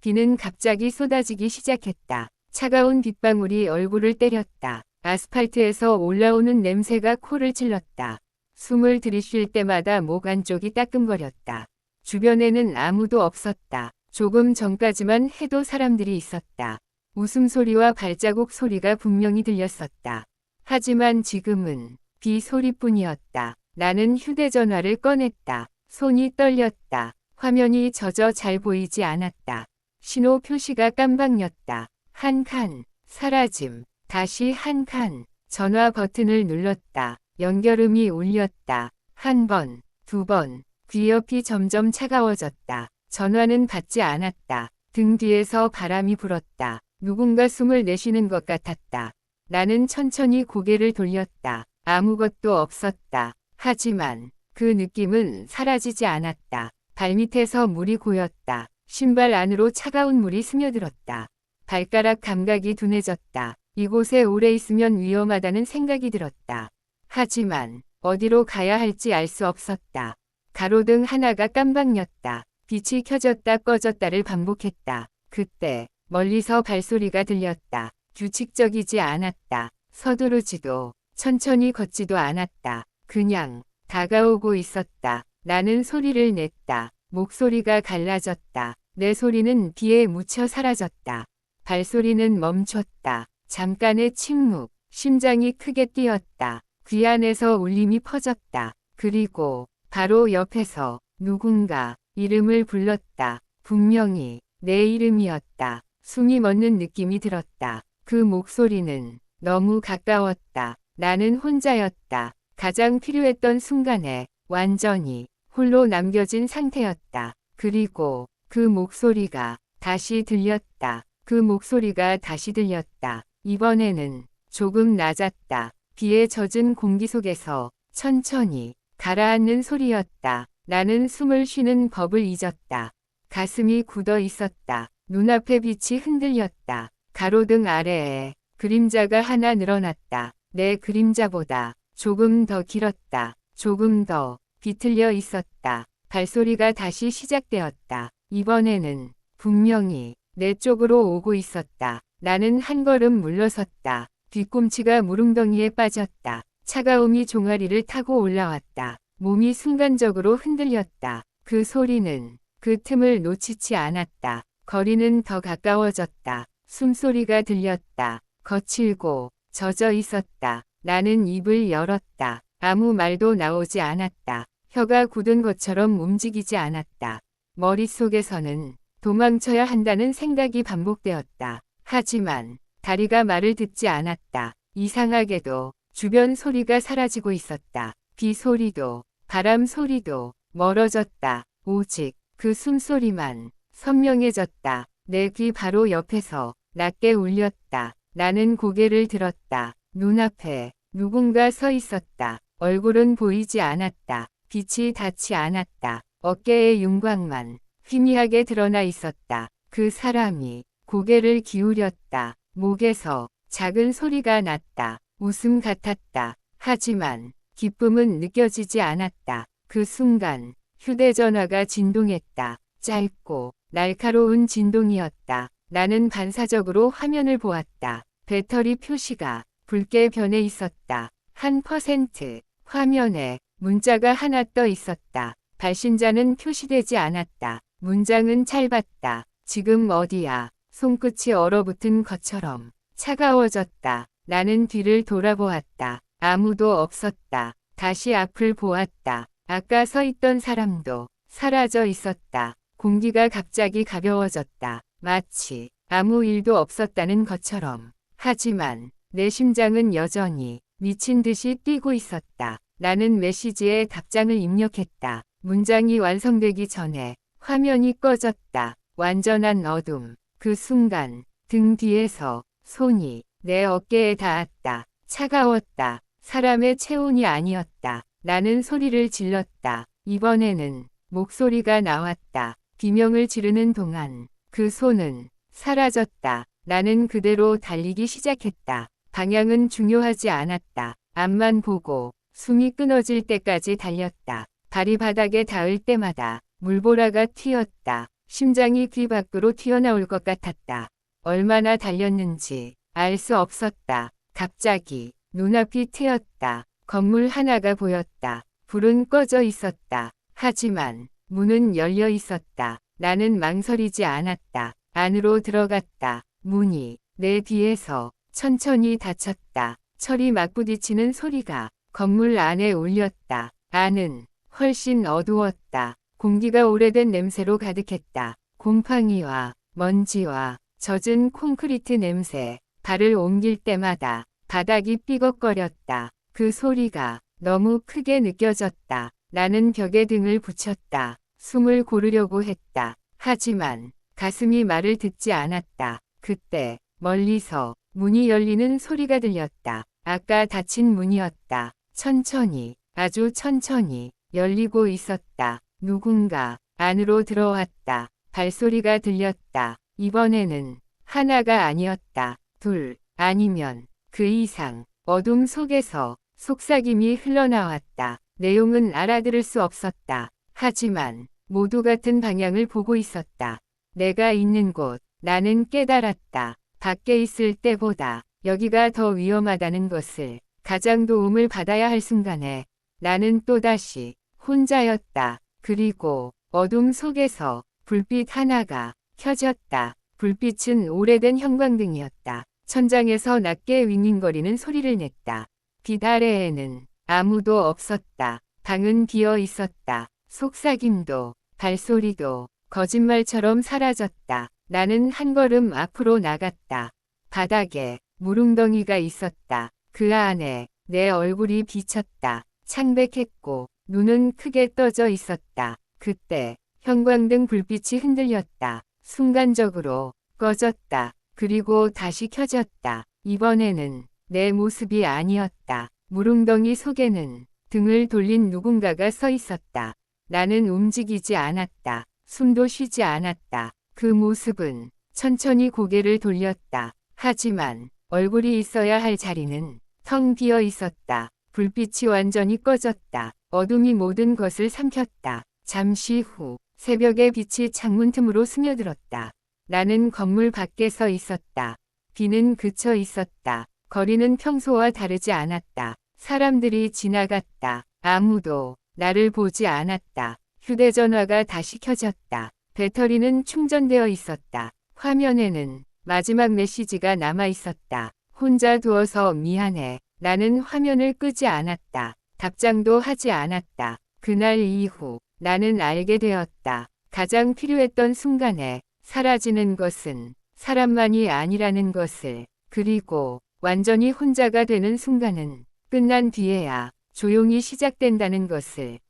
비는 갑자기 쏟아지기 시작했다. 차가운 빗방울이 얼굴을 때렸다. 아스팔트에서 올라오는 냄새가 코를 찔렀다. 숨을 들이쉴 때마다 목 안쪽이 따끔거렸다. 주변에는 아무도 없었다. 조금 전까지만 해도 사람들이 있었다. 웃음소리와 발자국 소리가 분명히 들렸었다. 하지만 지금은 비 소리뿐이었다. 나는 휴대전화를 꺼냈다. 손이 떨렸다. 화면이 젖어 잘 보이지 않았다. 신호 표시가 깜박였다. 한 칸, 사라짐, 다시 한 칸, 전화 버튼을 눌렀다. 연결음이 울렸다. 한 번, 두 번, 귀 옆이 점점 차가워졌다. 전화는 받지 않았다. 등 뒤에서 바람이 불었다. 누군가 숨을 내쉬는 것 같았다. 나는 천천히 고개를 돌렸다. 아무것도 없었다. 하지만 그 느낌은 사라지지 않았다. 발밑에서 물이 고였다. 신발 안으로 차가운 물이 스며들었다. 발가락 감각이 둔해졌다. 이곳에 오래 있으면 위험하다는 생각이 들었다. 하지만 어디로 가야 할지 알 수 없었다. 가로등 하나가 깜박였다. 빛이 켜졌다 꺼졌다를 반복했다. 그때 멀리서 발소리가 들렸다. 규칙적이지 않았다. 서두르지도 천천히 걷지도 않았다. 그냥 다가오고 있었다. 나는 소리를 냈다. 목소리가 갈라졌다. 내 소리는 비에 묻혀 사라졌다. 발소리는 멈췄다. 잠깐의 침묵. 심장이 크게 뛰었다. 귀 안에서 울림이 퍼졌다. 그리고 바로 옆에서 누군가 이름을 불렀다. 분명히 내 이름이었다. 숨이 멎는 느낌이 들었다. 그 목소리는 너무 가까웠다. 나는 혼자였다. 가장 필요했던 순간에 완전히 홀로 남겨진 상태였다. 그리고 그 목소리가 다시 들렸다. 그 목소리가 다시 들렸다. 이번에는 조금 낮았다. 비에 젖은 공기 속에서 천천히 가라앉는 소리였다. 나는 숨을 쉬는 법을 잊었다. 가슴이 굳어 있었다. 눈앞의 빛이 흔들렸다. 가로등 아래에 그림자가 하나 늘어났다. 내 그림자보다 조금 더 길었다. 조금 더 비틀려 있었다. 발소리가 다시 시작되었다. 이번에는 분명히 내 쪽으로 오고 있었다. 나는 한 걸음 물러섰다. 뒤꿈치가 무릉덩이에 빠졌다. 차가움이 종아리를 타고 올라왔다. 몸이 순간적으로 흔들렸다. 그 소리는 그 틈을 놓치지 않았다. 거리는 더 가까워졌다. 숨소리가 들렸다. 거칠고 젖어 있었다. 나는 입을 열었다. 아무 말도 나오지 않았다. 혀가 굳은 것처럼 움직이지 않았다. 머릿속에서는 도망쳐야 한다는 생각이 반복되었다. 하지만 다리가 말을 듣지 않았다. 이상하게도 주변 소리가 사라지고 있었다. 비 소리도 바람 소리도 멀어졌다. 오직 그 숨소리만 선명해졌다. 내 귀 바로 옆에서 낮게 울렸다. 나는 고개를 들었다. 눈앞에 누군가 서 있었다. 얼굴은 보이지 않았다. 빛이 닿지 않았다. 어깨에 윤곽만 희미하게 드러나 있었다. 그 사람이 고개를 기울였다. 목에서 작은 소리가 났다. 웃음 같았다. 하지만 기쁨은 느껴지지 않았다. 그 순간 휴대전화가 진동했다. 짧고 날카로운 진동이었다. 나는 반사적으로 화면을 보았다. 배터리 표시가 붉게 변해 있었다. 한 퍼센트 화면에 문자가 하나 떠 있었다. 발신자는 표시되지 않았다. 문장은 짧았다. 지금 어디야? 손끝이 얼어붙은 것처럼 차가워졌다. 나는 뒤를 돌아보았다. 아무도 없었다. 다시 앞을 보았다. 아까 서 있던 사람도 사라져 있었다. 공기가 갑자기 가벼워졌다. 마치 아무 일도 없었다는 것처럼. 하지만 내 심장은 여전히 미친 듯이 뛰고 있었다. 나는 메시지에 답장을 입력했다. 문장이 완성되기 전에 화면이 꺼졌다. 완전한 어둠. 그 순간 등 뒤에서 손이 내 어깨에 닿았다. 차가웠다. 사람의 체온이 아니었다. 나는 소리를 질렀다. 이번에는 목소리가 나왔다. 비명을 지르는 동안 그 손은 사라졌다. 나는 그대로 달리기 시작했다. 방향은 중요하지 않았다. 앞만 보고 숨이 끊어질 때까지 달렸다. 발이 바닥에 닿을 때마다 물보라가 튀었다. 심장이 귀 밖으로 튀어나올 것 같았다. 얼마나 달렸는지 알 수 없었다. 갑자기 눈앞이 트였다. 건물 하나가 보였다. 불은 꺼져 있었다. 하지만 문은 열려 있었다. 나는 망설이지 않았다. 안으로 들어갔다. 문이 내 뒤에서 천천히 닫혔다. 철이 맞부딪히는 소리가 건물 안에 울렸다. 안은 훨씬 어두웠다. 공기가 오래된 냄새로 가득했다. 곰팡이와 먼지와 젖은 콘크리트 냄새. 발을 옮길 때마다 바닥이 삐걱거렸다. 그 소리가 너무 크게 느껴졌다. 나는 벽에 등을 붙였다. 숨을 고르려고 했다. 하지만 가슴이 말을 듣지 않았다. 그때 멀리서 문이 열리는 소리가 들렸다. 아까 닫힌 문이었다. 천천히, 아주 천천히 열리고 있었다. 누군가 안으로 들어왔다. 발소리가 들렸다. 이번에는 하나가 아니었다. 둘, 아니면 그 이상 어둠 속에서 속삭임이 흘러나왔다. 내용은 알아들을 수 없었다. 하지만 모두 같은 방향을 보고 있었다. 내가 있는 곳, 나는 깨달았다. 밖에 있을 때보다 여기가 더 위험하다는 것을 가장 도움을 받아야 할 순간에 나는 또다시 혼자였다. 그리고 어둠 속에서 불빛 하나가 켜졌다. 불빛은 오래된 형광등이었다. 천장에서 낮게 윙윙거리는 소리를 냈다. 빛 아래에는 아무도 없었다. 방은 비어 있었다. 속삭임도 발소리도 거짓말처럼 사라졌다. 나는 한 걸음 앞으로 나갔다. 바닥에 무릉덩이가 있었다. 그 안에 내 얼굴이 비쳤다. 창백했고 눈은 크게 떠져 있었다. 그때 형광등 불빛이 흔들렸다. 순간적으로 꺼졌다. 그리고 다시 켜졌다. 이번에는 내 모습이 아니었다. 무릉덩이 속에는 등을 돌린 누군가가 서 있었다. 나는 움직이지 않았다. 숨도 쉬지 않았다. 그 모습은 천천히 고개를 돌렸다. 하지만 얼굴이 있어야 할 자리는 텅 비어 있었다. 불빛이 완전히 꺼졌다. 어둠이 모든 것을 삼켰다. 잠시 후 새벽의 빛이 창문 틈으로 스며들었다. 나는 건물 밖에 서 있었다. 비는 그쳐 있었다. 거리는 평소와 다르지 않았다. 사람들이 지나갔다. 아무도 나를 보지 않았다. 휴대전화가 다시 켜졌다. 배터리는 충전되어 있었다. 화면에는 마지막 메시지가 남아 있었다. 혼자 두어서 미안해. 나는 화면을 끄지 않았다. 답장도 하지 않았다. 그날 이후 나는 알게 되었다. 가장 필요했던 순간에 사라지는 것은 사람만이 아니라는 것을 그리고 완전히 혼자가 되는 순간은 끝난 뒤에야 조용히 시작된다는 것을